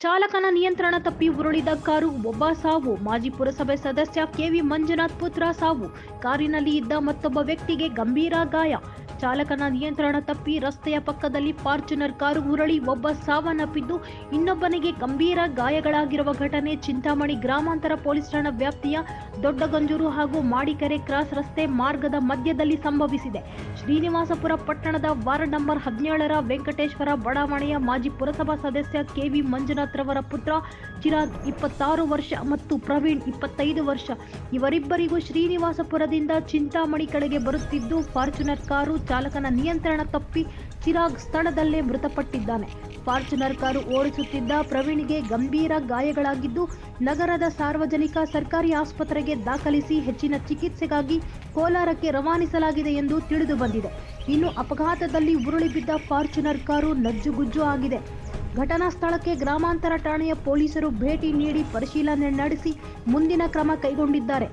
ಚಾಲಕನ ನಿಯಂತ್ರಣ ತಪ್ಪಿ ಉರುಳಿದ ಕಾರು, ಒಬ್ಬ ಸಾವು. ಮಾಜಿ ಪುರಸಭೆ ಸದಸ್ಯ ಕೆವಿ ಮಂಜುನಾಥ್ ಪುತ್ರ ಸಾವು. ಕಾರಿನಲ್ಲಿ ಇದ್ದ ಮತ್ತೊಬ್ಬ ವ್ಯಕ್ತಿಗೆ ಗಂಭೀರ ಗಾಯ. ಚಾಲಕನ ನಿಯಂತ್ರಣ ತಪ್ಪಿ ರಸ್ತೆಯ ಪಕ್ಕದಲ್ಲಿ ಫಾರ್ಚುನರ್ ಕಾರು ಉರುಳಿ ಒಬ್ಬ ಸಾವನ್ನಪ್ಪಿದ್ದು ಇನ್ನೊಬ್ಬನಿಗೆ ಗಂಭೀರ ಗಾಯಗಳಾಗಿರುವ ಘಟನೆ ಚಿಂತಾಮಣಿ ಗ್ರಾಮಾಂತರ ಪೊಲೀಸ್ ಠಾಣಾ ವ್ಯಾಪ್ತಿಯ ದೊಡ್ಡಗಂಜೂರು ಹಾಗೂ ಮಾಡಿಕೆರೆ ಕ್ರಾಸ್ ರಸ್ತೆ ಮಾರ್ಗದ ಮಧ್ಯದಲ್ಲಿ ಸಂಭವಿಸಿದೆ. ಶ್ರೀನಿವಾಸಪುರ ಪಟ್ಟಣದ ವಾರ್ಡ್ ನಂಬರ್ ಹದಿನೇಳರ ವೆಂಕಟೇಶ್ವರ ಬಡಾವಣೆಯ ಮಾಜಿ ಪುರಸಭಾ ಸದಸ್ಯ ಕೆವಿ ಮಂಜುನಾಥ್ ರವರ ಪುತ್ರ ಚಿರಾಗ್ ಇಪ್ಪತ್ತಾರು ವರ್ಷ ಮತ್ತು ಪ್ರವೀಣ್ ಇಪ್ಪತ್ತೈದು ವರ್ಷ. ಇವರಿಬ್ಬರಿಗೂ ಶ್ರೀನಿವಾಸಪುರದಿಂದ ಚಿಂತಾಮಣಿ ಕಡೆಗೆ ಬರುತ್ತಿದ್ದು ಫಾರ್ಚುನರ್ ಕಾರು ಚಾಲಕನ ನಿಯಂತ್ರಣ ತಪ್ಪಿ ಚಿರಾಗ್ ಸ್ಥಳದಲ್ಲೇ ಮೃತಪಟ್ಟಿದ್ದಾನೆ. ಫಾರ್ಚುನರ್ ಕಾರು ಓಡಿಸುತ್ತಿದ್ದ ಪ್ರವೀಣ್ಗೆ ಗಂಭೀರ ಗಾಯಗಳಾಗಿದ್ದು, ನಗರದ ಸಾರ್ವಜನಿಕ ಸರ್ಕಾರಿ ಆಸ್ಪತ್ರೆಗೆ ದಾಖಲಿಸಿ ಹೆಚ್ಚಿನ ಚಿಕಿತ್ಸೆಗಾಗಿ ಕೋಲಾರಕ್ಕೆ ರವಾನಿಸಲಾಗಿದೆ ಎಂದು ತಿಳಿದು ಬಂದಿದೆ. ಇನ್ನು ಅಪಘಾತದಲ್ಲಿ ಉರುಳಿ ಬಿದ್ದ ಫಾರ್ಚುನರ್ ಕಾರು ನಜ್ಜುಗುಜ್ಜು ಆಗಿದೆ. ಘಟನಾ ಸ್ಥಳಕ್ಕೆ ಗ್ರಾಮಾಂತರ ಠಾಣೆಯ ಪೊಲೀಸರು ಭೇಟಿ ನೀಡಿ ಪರಿಶೀಲನೆ ನಡೆಸಿ ಮುಂದಿನ ಕ್ರಮ ಕೈಗೊಂಡಿದ್ದಾರೆ.